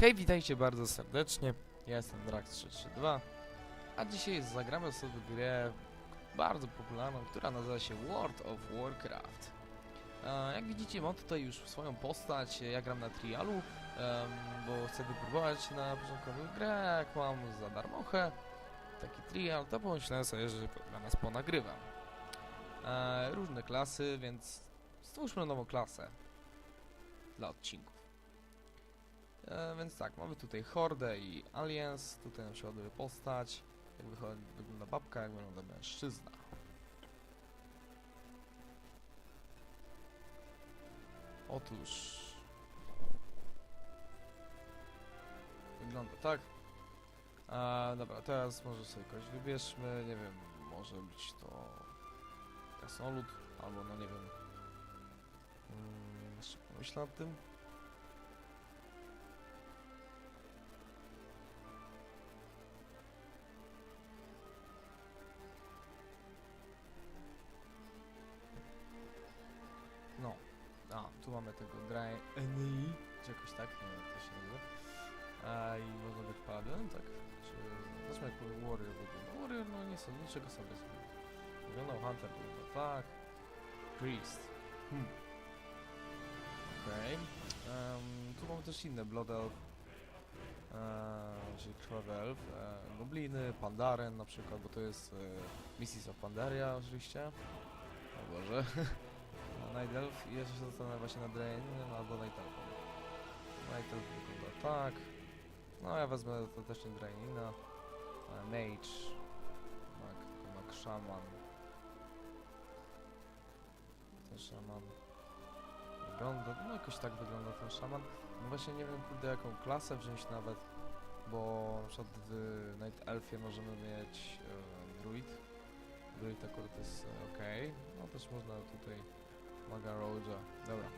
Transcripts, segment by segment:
Hej, witajcie bardzo serdecznie. Ja jestem Drax332, a dzisiaj zagramy sobie grę bardzo popularną, która nazywa się World of Warcraft. E, jak widzicie, mam tutaj już swoją postać. Ja gram na trialu, bo chcę wypróbować na początku grę. Jak mam za darmochę taki trial, to pomyślałem sobie, że dla nas ponagrywam. E, różne klasy, więc stwórzmy nową klasę dla odcinków. E, więc tak, mamy tutaj Hordę i Aliens, tutaj się ładuje postać, jak wygląda babka, jak wygląda mężczyzna. Otóż... Wygląda tak. A, dobra, teraz może sobie kogoś wybierzmy, nie wiem, może być to Krasnolud, albo no nie wiem. Mm, jeszcze pomyślę nad tym. Tu mamy tego Dry Enei, czy jakoś tak, nie wiem jak to się nazywa. A, I można być Paladinem, tak? Czy... Zobaczmy jak Warrior wygląda. Warrior, no nie są, niczego sobie sobie. Wyglądał Hunter, wygląda tak. Priest. Hmm. Okej. Em, tu mamy też inne, Blood Elf. Eee, czyli Krwawy Elf. E, gobliny, Pandaren na przykład, bo to jest e, Mists of Pandaria oczywiście. O Boże. Night Elf i jeszcze się zastanawiam właśnie nad Draeniem albo Night Elfem. Night Elf wygląda tak. No ja wezmę to też nie Draenina. E, Mage. Mak, Mak Shaman. Ten Shaman. Wygląda, no jakoś tak wygląda ten Shaman. No właśnie nie wiem kurde jaką klasę wziąć nawet. Bo na przykład w Night Elfie możemy mieć e, Druid. Druid akurat jest e, ok. No też można tutaj Maga Roja. Dobra.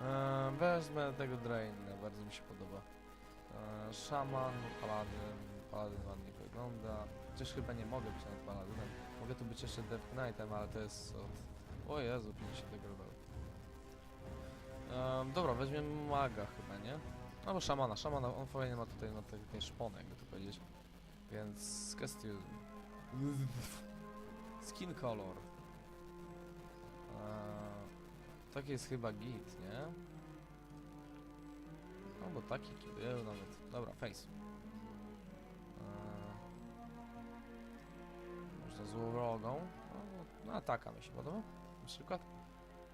Eee, wezmę tego Draina, bardzo mi się podoba. Eee, Shaman, Paladin, Paladin ładnie wygląda. Chociaż chyba nie mogę być nawet Paladynem. Mogę tu być jeszcze Death Knightem, ale to jest od... O Jezu, 50 levelu. Eee, dobra, weźmiemy Maga chyba, nie? Albo Szamana. Szamana, on fajnie ma tutaj na takie szpony, jakby to powiedzieć. Więc kwestii... Skin color. Eee, taki jest chyba git, nie? Albo taki tu był nawet. Dobra, face. Eee, można złowrogą. No, no taka mi się podoba. Na przykład.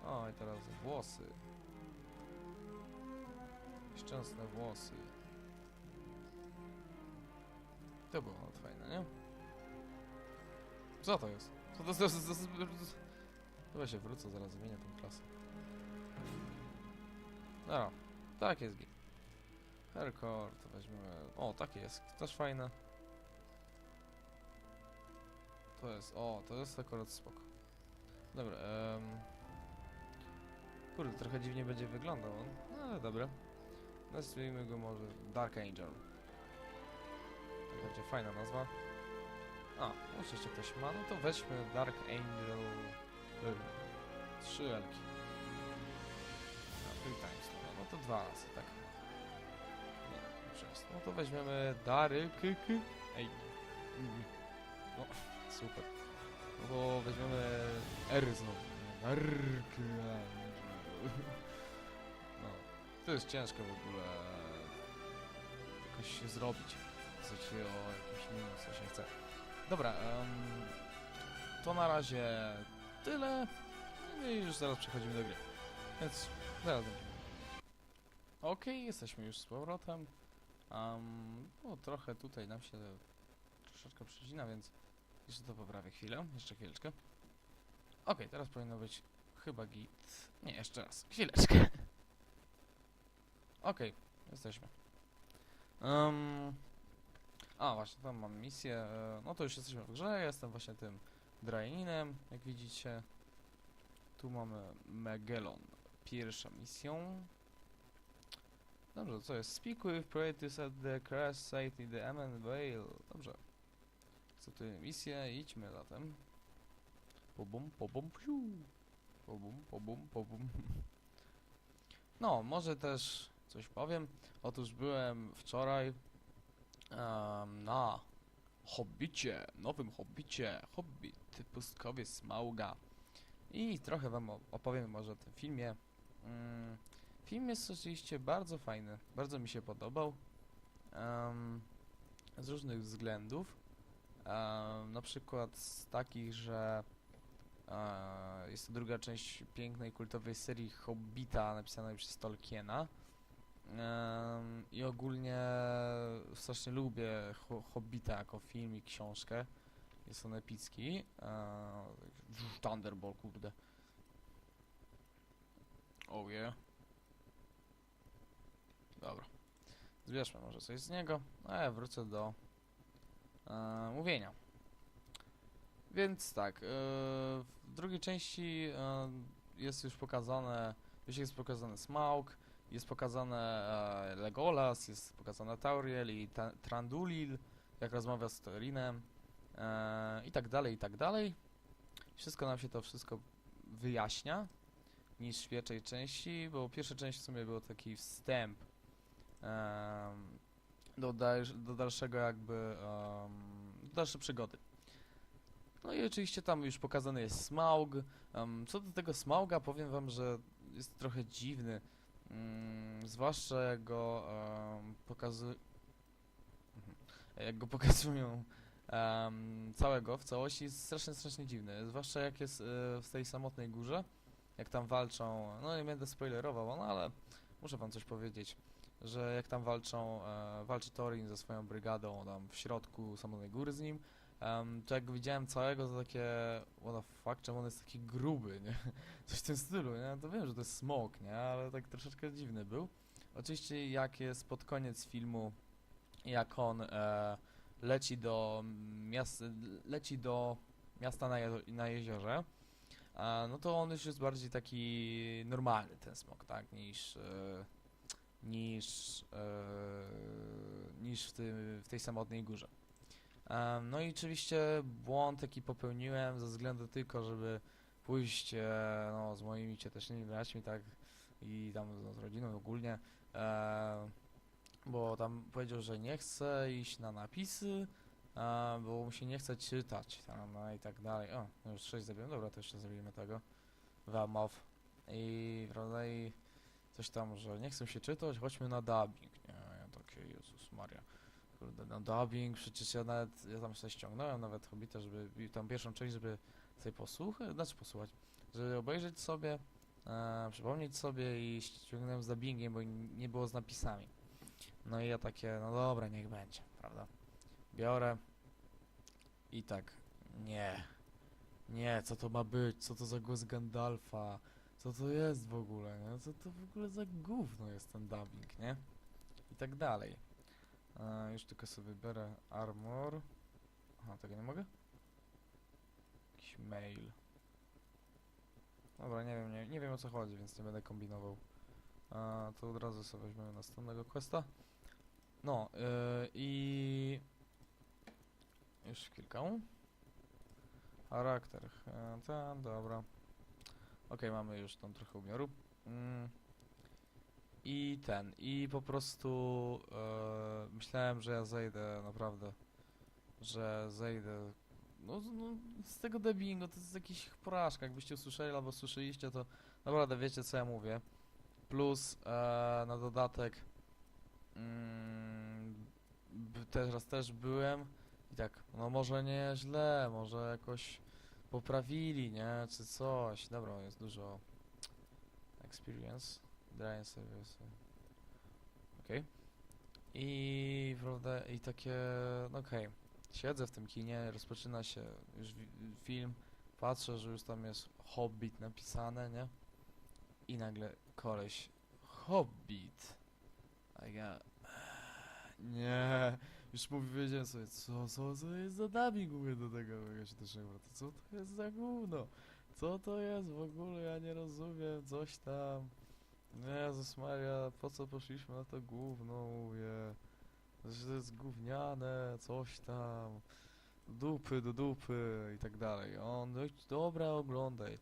O, i teraz włosy. Szczęsne włosy. To było fajne, nie? Co to jest? Co to, to, Chyba się wrócę, zaraz zmienię tą klasę. No, tak jest git. Hardcore, to weźmiemy... O, takie jest, też fajne. To jest, o, to jest akurat spoko. Dobra, um... Kurde, trochę dziwnie będzie wyglądał on, no ale dobra. Nazwijmy go może Dark Angel. To będzie fajna nazwa. A, oczywiście ktoś ma, no to weźmy Dark Angel... Były. Trzy elki. No, three times, no, to dwa razy, tak. Nie, przez. No to weźmiemy Dary, kyky. Ej. No, super. No to weźmiemy R znowu. No, to jest ciężko w ogóle jakoś się zrobić. W sensie o jakimś minus, co się chce. Dobra, em, to na razie tyle. No i już zaraz przechodzimy do gry. Więc zaraz. Okej, jesteśmy już z powrotem. Um, trochę tutaj nam się troszeczkę przycina, więc jeszcze to poprawię chwilę. Jeszcze chwileczkę. Okej, teraz powinno być chyba git. Nie, jeszcze raz. Chwileczkę. Okej, jesteśmy. Um, a, właśnie, tam mam misję. e, No to już jesteśmy w grze. Jestem właśnie tym Draeninem, jak widzicie. Tu mamy Magellan. Pierwsza misją. Dobrze, co jest? Speak with Proetus at the crash site in the Amen Vale. Dobrze. Akceptuję misję, idźmy zatem. Pobum, pobum, piu. Pobum, pobum, pobum. No, może też coś powiem. Otóż byłem wczoraj em, na Hobbicie, nowym Hobbicie, Hobbit, Pustkowie Smauga. I trochę wam opowiem może o tym filmie. Mm, film jest oczywiście bardzo fajny, bardzo mi się podobał. em, z różnych względów. Em, na przykład z takich, że e, jest to druga część pięknej, kultowej serii Hobbita napisanej przez Tolkiena. Em, I ogólnie strasznie lubię Ho Hobbita jako film i książkę. Jest on epicki. E, Thunderball, kurde. Oh yeah. Dobra. Zbierzmy może coś z niego, a ja wrócę do e, mówienia. Więc tak, e, w drugiej części e, jest już pokazane, już jest pokazany Smaug, jest pokazane e, Legolas, jest pokazana Tauriel i ta Trandulil, jak rozmawia z Torinem e, i tak dalej, i tak dalej. Wszystko nam się to wszystko wyjaśnia niż w pierwszej części, bo pierwsza część w sumie był taki wstęp em, do, dalsz, do dalszego jakby em, do dalszej przygody. No i oczywiście tam już pokazany jest Smaug. Em, co do tego Smauga powiem wam, że jest trochę dziwny. Mm, zwłaszcza jak go um, pokazują jak go pokazują em, całego w całości jest strasznie, strasznie dziwny. Zwłaszcza jak jest e, w tej samotnej górze, jak tam walczą, no nie będę spoilerował, no ale muszę wam coś powiedzieć, że jak tam walczą, e, walczy Thorin ze swoją brygadą tam w środku samotnej góry z nim, em, to jak go widziałem całego, to takie, what the fuck, czemu on jest taki gruby, nie? Coś w tym stylu, nie? To wiem, że to jest smok, nie? Ale tak troszeczkę dziwny był. Oczywiście jak jest pod koniec filmu, jak on e, leci do miast, leci do miasta na, je, na jeziorze, a, no to on już jest bardziej taki normalny ten smok, tak, niż e, niż e, niż w, tym, w tej samotnej górze. No i oczywiście błąd jaki popełniłem ze względu tylko, żeby pójść e, no, z moimi ciotecznymi braćmi, tak, i tam no, z rodziną ogólnie, e, bo tam powiedział, że nie chce iść na napisy, e, bo mu się nie chce czytać, tam, no i tak dalej. O, no już 6 zrobiłem, dobra, to jeszcze zrobimy tego. Wamow. I, prawda, i coś tam, że nie chcę się czytać, chodźmy na dubbing, nie, ja takie, Jezus Maria. Kurde, na dubbing, przecież ja nawet, ja tam sobie ściągnąłem nawet Hobbita, żeby, i tam pierwszą część, żeby sobie posłuchać, znaczy posłuchać, żeby obejrzeć sobie, e, przypomnieć sobie i ściągnąłem z dubbingiem, bo nie było z napisami. No i ja takie, no dobra, niech będzie, prawda? Biorę i tak, nie, nie, co to ma być, co to za głos Gandalfa, co to jest w ogóle, nie? Co to w ogóle za gówno jest ten dubbing, nie? I tak dalej. E, już tylko sobie wybiorę armor. Aha, tego nie mogę? Jakiś mail. Dobra, nie wiem, nie, nie wiem o co chodzi, więc nie będę kombinował. A, to od razu sobie weźmiemy następnego questa. No, yy, i... Już kilka. Charakter. E, dobra. Okej, mamy już tam trochę umiaru. Mm. I ten, i po prostu e, myślałem, że ja zejdę naprawdę, że zejdę. No, no z tego dubbingu to jest jakiś porażka. Jakbyście usłyszeli albo słyszeliście, to naprawdę wiecie co ja mówię. Plus e, na dodatek mm, teraz też byłem i tak, no może nie źle, może jakoś poprawili, nie, czy coś. Dobra, jest dużo experience. Sobie sobie. Okej. I prawda, i takie, no okej. Siedzę w tym kinie, rozpoczyna się już film, patrzę, że już tam jest Hobbit napisane, nie? I nagle koleś, Hobbit. A ja, nie, już mówię, wiedziałem sobie, co, co, co jest za dubbing, mówię do tego, ja się też nie co to jest za gówno? Co to jest w ogóle, ja nie rozumiem, coś tam. Jezus Maria, po co poszliśmy na to gówno, mówię. Że to jest gówniane, coś tam. Dupy do dupy i tak dalej. On, dobra, oglądaj.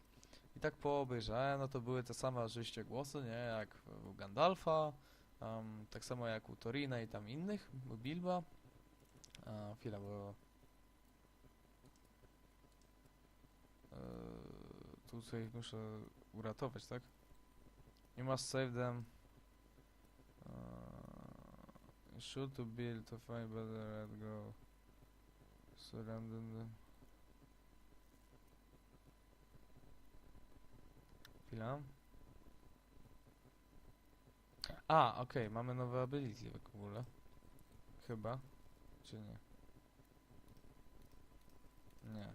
I tak po obejrzałem, no to były te same oczywiście głosy, nie, jak u Gandalfa, Um, tak samo jak u Torina i tam innych, u Bilba. A, chwila, bo... Eee, tutaj muszę uratować, tak? You must save them. Uh, shoot to build to find better at go. Surrender them. Chwila. A, okej, mamy nowe ability w ogóle. Chyba. Czy nie? Nie.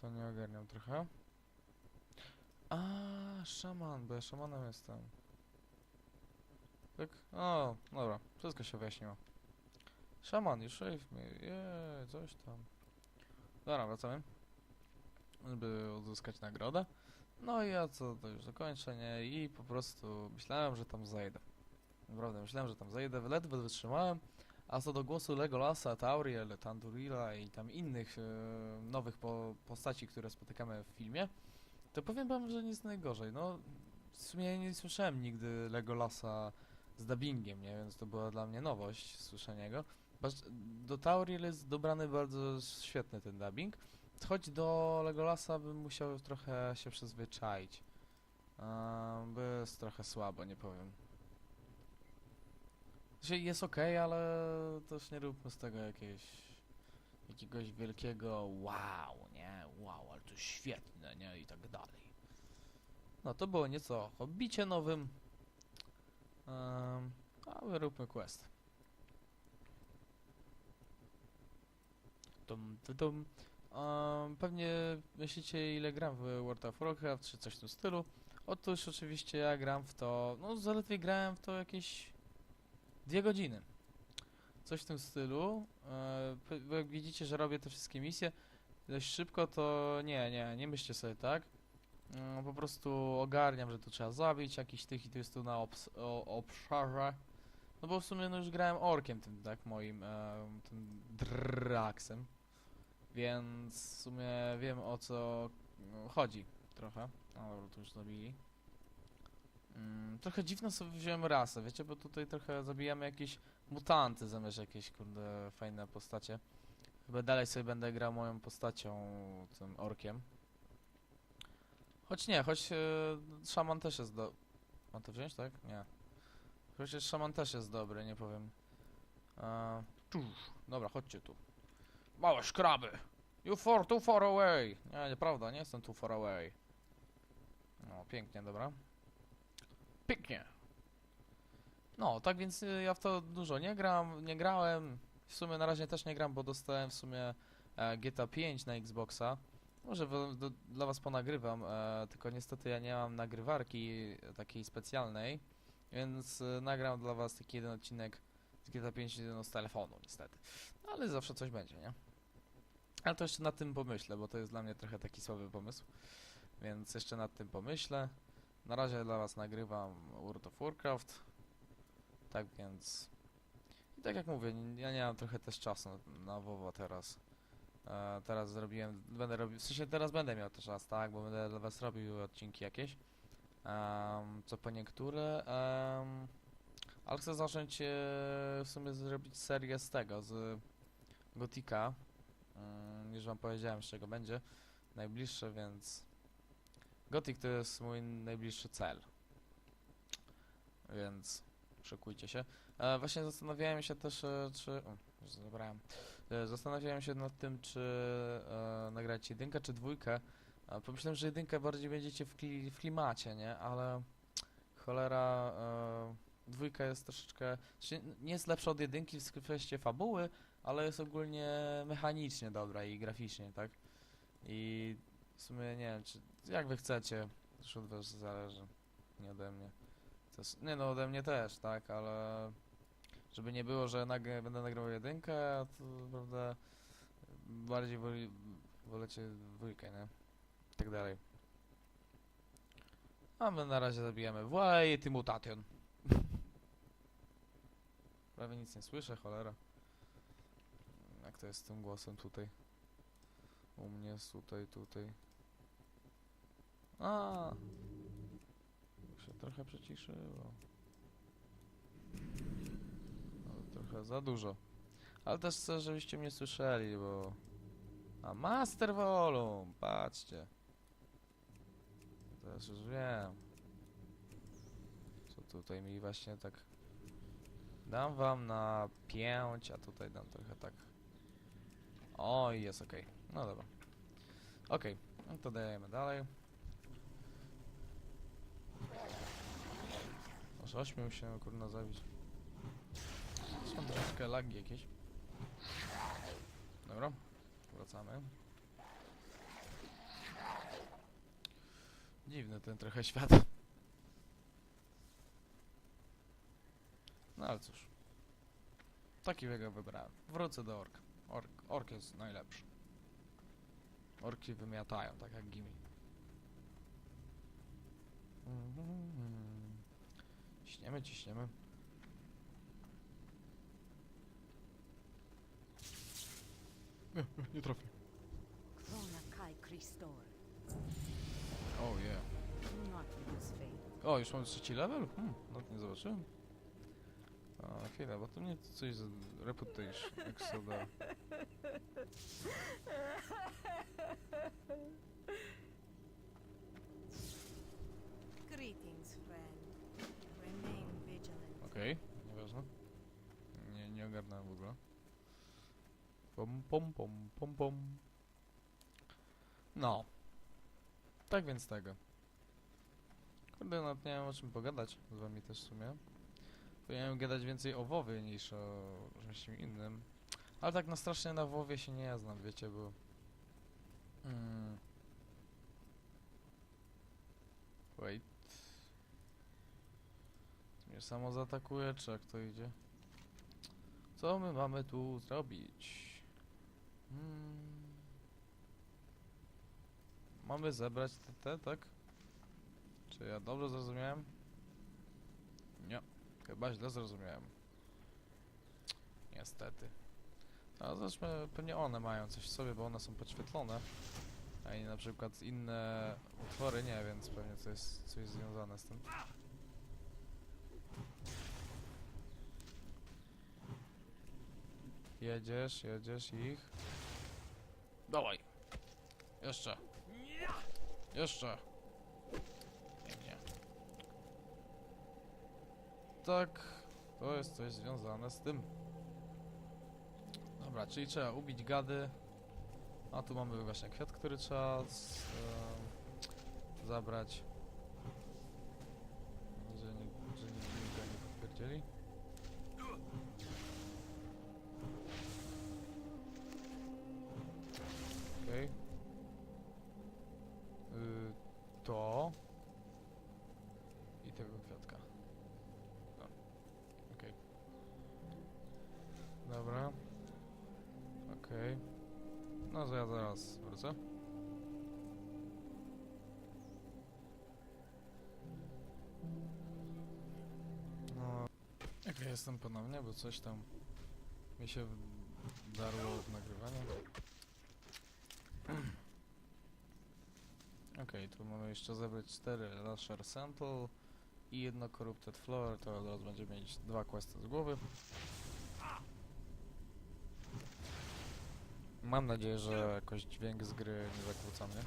To nie ogarniam trochę. A, szaman, bo ja szamanem jestem. Tak? O, dobra, wszystko się wyjaśniło. Szaman, już shave me, jeee, coś tam. Dobra, wracamy. Żeby uzyskać nagrodę. No i ja co, to już zakończenie i po prostu myślałem, że tam zajdę. Naprawdę, myślałem, że tam zajdę, ledwo wytrzymałem. A co do głosu Legolasa, Tauriel, Tandurila i tam innych e, nowych po, postaci, które spotykamy w filmie, to powiem wam, że jest najgorzej. No, w sumie nie słyszałem nigdy Legolasa z dubbingiem, nie? Więc to była dla mnie nowość słyszenia go. Do Tauriel jest dobrany bardzo świetny ten dubbing, choć do Legolasa bym musiał trochę się przyzwyczaić. Um, jest trochę słabo, nie powiem. Znaczy jest ok, ale też nie róbmy z tego jakiegoś jakiegoś wielkiego wow, nie? Wow, ale to świetne, nie? I tak dalej. No to było nieco o hobbicie nowym. Um, a my róbmy quest. Tum, tum, tum. Um, pewnie myślicie ile gram w World of Warcraft czy coś w tym stylu. Otóż oczywiście ja gram w to, no zaledwie grałem w to jakieś dwie godziny. Coś w tym stylu. E, jak widzicie, że robię te wszystkie misje dość szybko, to nie, nie, nie myślcie sobie tak. Mm, po prostu ogarniam, że to trzeba zabić jakiś tych i tu jest tu na obs- o, obszarze. No bo w sumie no już grałem orkiem tym, tak, moim, e, tym draksem. Więc w sumie wiem o co no, chodzi trochę. No dobra, już zabili. Mm, trochę dziwną sobie wziąłem rasę, wiecie, bo tutaj trochę zabijamy jakieś mutanty zamiast jakieś, kurde, fajne postacie. Chyba dalej sobie będę grał moją postacią, tym orkiem. Choć nie, choć e, szaman też jest do... Mam to wziąć, tak? Nie. Chociaż szaman też jest dobry, nie powiem. E, tuż. Dobra, chodźcie tu. Małe szkraby! You for too far away! Nie, nieprawda, nie jestem too far away. No, pięknie, dobra. Pięknie. No, tak więc y, ja w to dużo nie gram, nie grałem. W sumie na razie też nie gram, bo dostałem w sumie e, GTA 5 na Xboxa. Może w, do, dla was ponagrywam, e, tylko niestety ja nie mam nagrywarki takiej specjalnej, więc e, nagram dla was taki jeden odcinek z GTA 5 no, z telefonu niestety. No, ale zawsze coś będzie, nie? Ale to jeszcze nad tym pomyślę, bo to jest dla mnie trochę taki słaby pomysł. Więc jeszcze nad tym pomyślę. Na razie dla was nagrywam World of Warcraft. Tak więc... I tak jak mówię, ja nie mam trochę też czasu na WoWa teraz. E, teraz zrobiłem, będę robił, w sensie teraz będę miał też czas, tak, bo będę dla was robił odcinki jakieś. Em, co po niektóre. em, ale chcę zacząć e, w sumie zrobić serię z tego, z Gotika. Mm, już wam powiedziałem z czego będzie. Najbliższe, więc... Gothic to jest mój najbliższy cel. Więc szykujcie się. E, właśnie zastanawiałem się też, e, czy... O, już zabrałem. E, zastanawiałem się nad tym, czy e, nagrać jedynkę, czy dwójkę. E, pomyślałem, że jedynkę bardziej będziecie w, kli, w klimacie, nie? Ale cholera... E, dwójka jest troszeczkę... znaczy, Nie jest lepsza od jedynki w kwestii fabuły, ale jest ogólnie mechanicznie dobra i graficznie, tak? I w sumie nie wiem, czy jak wy chcecie, już od was zależy, nie ode mnie. Nie no, ode mnie też, tak, ale żeby nie było, że będę nagrywał jedynkę, a to prawda bardziej woli, wolecie dwójkę, nie? I tak dalej. A my na razie zabijamy Właj, ty mutation. Prawie nic nie słyszę, cholera. Jak to jest z tym głosem tutaj? U mnie tutaj, tutaj. A, się trochę przyciszyło. Trochę za dużo. Ale też chcę, żebyście mnie słyszeli, bo... A Master Volume, patrzcie. Teraz już wiem. Co tutaj mi właśnie tak... Dam wam na 5, a tutaj dam trochę tak... O, jest ok. No dobra. Okej, no to dajemy dalej. Aż ośmiu się kurna zabić. Są troszkę lagi jakieś. Dobra, wracamy. Dziwny ten trochę świat. No ale cóż. Taki jego wybrałem. Wrócę do ork. Ork, ork jest najlepszy. Orki wymiatają, tak jak Gimi. Mhm. Ciśniemy, ciśniemy. Nie, nie trafię. Krona Kai Kristor. O je. Do not lose faith. O, już mam trzeci level? Hmm, nawet nie zobaczyłem. A, chwilę, bo to mnie coś z reputation, Exoda. Greetings, friend. Remain vigilant. Okej, nieważne. Nie, nie ogarnąłem w ogóle. Pom, pom, pom, pom, pom. No. Tak więc tego. Kurde, nawet nie wiem o czym pogadać z wami też w sumie. Powinienem gadać więcej o WoWie niż o czymś innym. Ale tak na strasznie na WoWie się nie znam, wiecie, bo... Mm. Wait. Mnie samo zaatakuje, czy jak to idzie? Co my mamy tu zrobić? Hmm. Mamy zebrać te, te, tak? Czy ja dobrze zrozumiałem? Nie, chyba źle zrozumiałem. Niestety. A zobaczmy, pewnie one mają coś w sobie, bo one są podświetlone. A i na przykład inne utwory nie, więc pewnie to jest coś związane z tym. Jedziesz, jedziesz ich. Dawaj. Jeszcze. Jeszcze. Pięknie. Tak, to jest coś związane z tym. Dobra, czyli trzeba ubić gady. A tu mamy właśnie kwiat, który trzeba z, em, zabrać. Że nie, że nie, nikt nie podpierdzieli. To. I tego kwiatka. No. Okej. Dobra. Okej. No to ja zaraz wrócę. No. Okej, jestem ponownie, bo coś tam mi się darło w nagrywaniu. Okej, tu mamy jeszcze zebrać 4 Lasher Sample i jedno Corrupted Flower, to od razu będziemy mieć dwa questy z głowy. Mam nadzieję, że jakoś dźwięk z gry nie zakłóca mnie.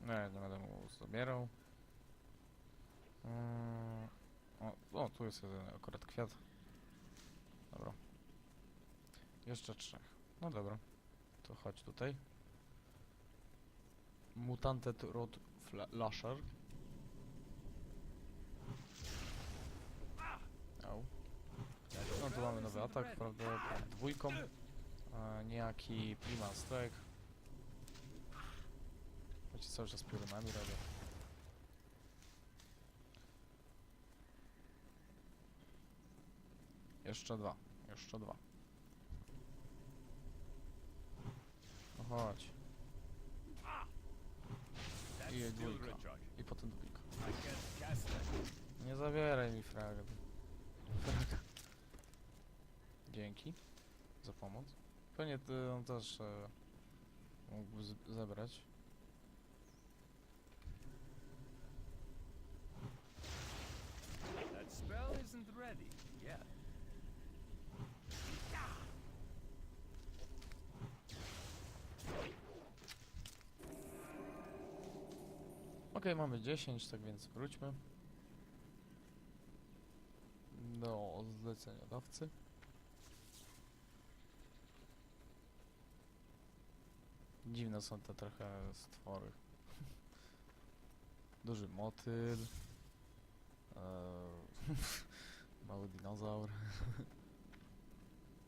Nie, nie będę mu zabierał. Mm, o, o, tu jest jeden akurat kwiat. Dobra. Jeszcze trzech. No dobra. To chodź tutaj. Mutanted Rod Fla- Lasher. Au. No tu mamy nowy atak, prawda? Dwójką. E, niejaki Prima Strike. Choć cały czas piorunami robię. Jeszcze dwa. Jeszcze dwa. No chodź. I dwójka. I potem dwójka. Nie zawieraj mi fraga. Dzięki za pomoc. Pewnie ty on też e, mógłby zebrać. That spell isn't ready. Okej, mamy 10, tak więc wróćmy do zleceniodawcy. Dziwne są te trochę stwory. Duży motyl. eee, mały dinozaur.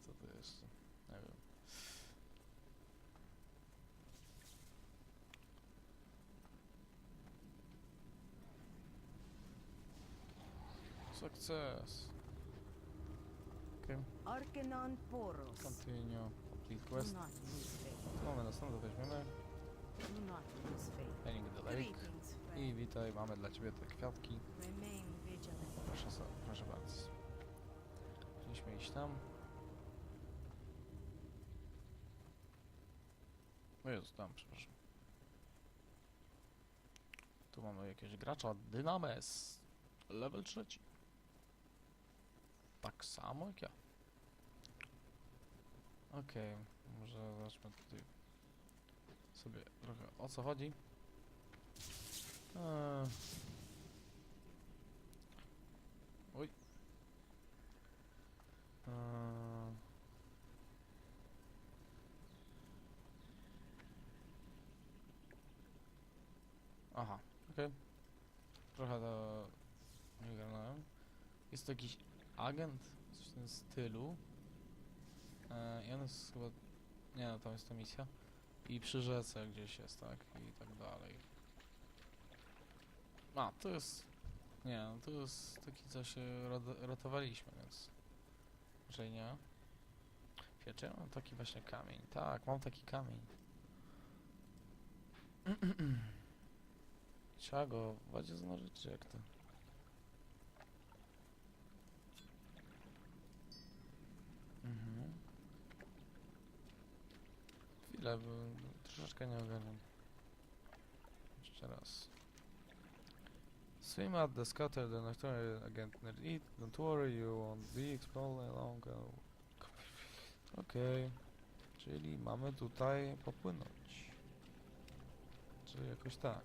Co to jeszcze? Nie wiem. Sukces. Okay. Arkenon Poros. Continue. Complete quest. mamy następne, weźmiemy. Heading the lake. I witaj, mamy dla ciebie te kwiatki. Proszę, so, proszę bardzo. Powinniśmy iść tam. O Jezu, tam, przepraszam. Tu mamy jakiegoś gracza, Dynames. Level trzeci. Tak samo jak ja. Okej, może zobaczmy tutaj sobie trochę o co chodzi. Eee, Oj. Eee. Aha, okej. Trochę to nie ogarnąłem. Jest to jakiś agent, coś w tym stylu. Eee, I on jest chyba... Nie no, tam jest ta misja. I przy rzece gdzieś jest, tak? I tak dalej. A, to jest... Nie, no to jest taki, co się ratowaliśmy, więc... Raczej nie. Wiecie, ja mam taki właśnie kamień. Tak, mam taki kamień. Trzeba go w wodzie zanurzyć, jak to? Chwilę, bo troszeczkę nie ogarniam. Jeszcze raz. Swim at the scatter the nocturnal agent near it. Don't worry, you won't be explored along. Okej. Czyli mamy tutaj popłynąć. Czyli jakoś tak.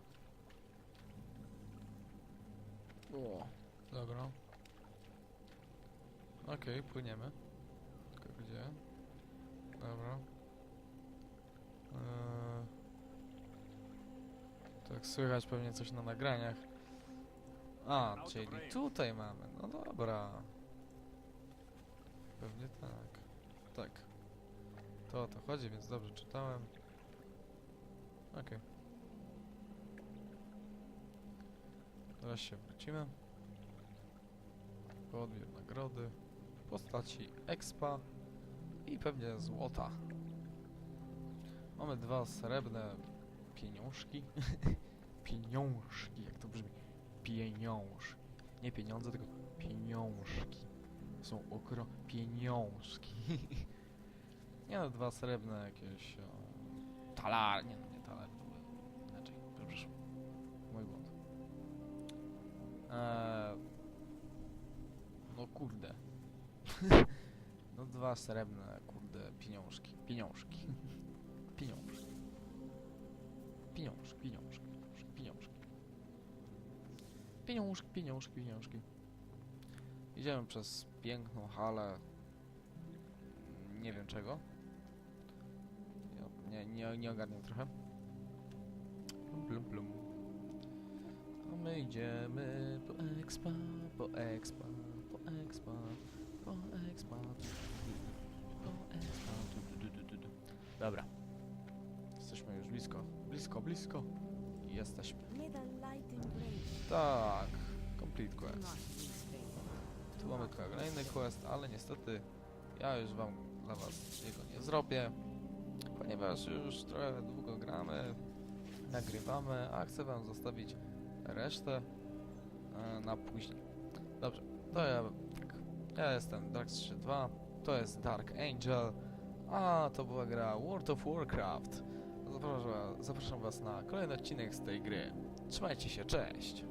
O, dobra. Okej, płyniemy. Tylko gdzie? Dobra. Eee, tak słychać pewnie coś na nagraniach. A, czyli tutaj mamy. No dobra. Pewnie tak. Tak. To o to chodzi, więc dobrze czytałem. Okej. Teraz się wrócimy. Podbier nagrody. Postaci expa. I pewnie złota. Mamy dwa srebrne pieniążki. pieniążki, jak to brzmi. Pieniążki. Nie pieniądze, tylko pieniążki. Są okro... pieniążki. nie no, dwa srebrne jakieś... O, talar... Nie, no, nie talar, to. Inaczej, przepraszam. Mój błąd. Eee, no kurde. no dwa srebrne, kurde, pieniążki. Pieniążki. Pieniążki. Pieniążki, pieniążki, pieniążki, pieniążki. Pieniążki, pieniążki, pieniążki. Idziemy przez piękną halę. Nie wiem czego. Nie, nie, nie ogarniam trochę. Plum, plum. A my idziemy po expa, po expa, po expa, po expa, po expa. Dobra. Blisko, blisko, blisko. I Jesteśmy. Tak, complete quest. Tu mamy kolejny quest, ale niestety ja już wam dla was jego nie zrobię, ponieważ już trochę długo gramy, nagrywamy, a chcę wam zostawić resztę e, na później. Dobrze, to ja, tak, ja jestem Dark32, to jest Dark Angel, a to była gra World of Warcraft. Zapraszam, was na kolejny odcinek z tej gry. Trzymajcie się, cześć!